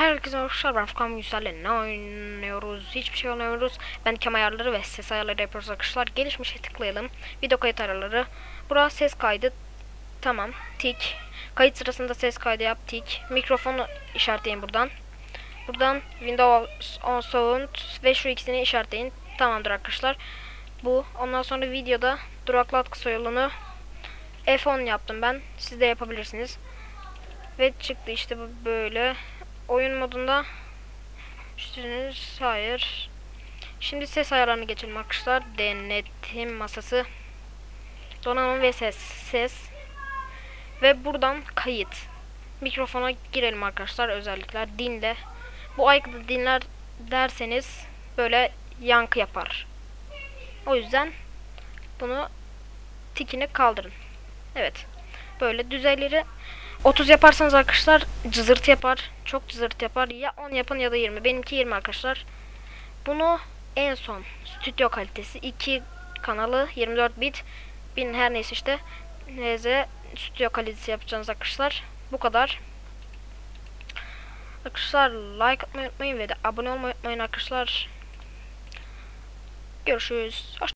Herkese arkadaşlar ben Furkan Yüksel'le ne oynuyoruz? Hiçbir şey oynamıyoruz. Ben cam ayarları ve ses ayarları yapıyoruz arkadaşlar. Gelişmişe tıklayalım. Video kayıt ayarları. Burası ses kaydı. Tamam. Tik. Kayıt sırasında ses kaydı yap. Tik. Mikrofonu işaretleyin buradan. Buradan Windows on Sound ve şu ikisini işaretleyin. Tamamdır arkadaşlar. Bu. Ondan sonra videoda duraklat kısa yolunu F10 yaptım ben. Siz de yapabilirsiniz. Ve çıktı işte bu böyle. Oyun modunda üstünüz hayır. Şimdi ses ayarlarını geçelim arkadaşlar. Denetim masası. Donanım ve ses. Ses. Ve buradan kayıt. Mikrofona girelim arkadaşlar özellikler. Dinle. Bu aykırı dinler derseniz böyle yankı yapar. O yüzden bunu tikini kaldırın. Evet. Böyle düzeyleri 30 yaparsanız arkadaşlar cızırtı yapar. Çok cızırtı yapar. Ya 10 yapın ya da 20. Benimki 20 arkadaşlar. Bunu en son stüdyo kalitesi 2 kanalı 24 bit bin her neyse işte neyse stüdyo kalitesi yapacağınız arkadaşlar. Bu kadar. Arkadaşlar like atmayı unutmayın ve de abone olmayı unutmayın arkadaşlar. Görüşürüz. Hoşça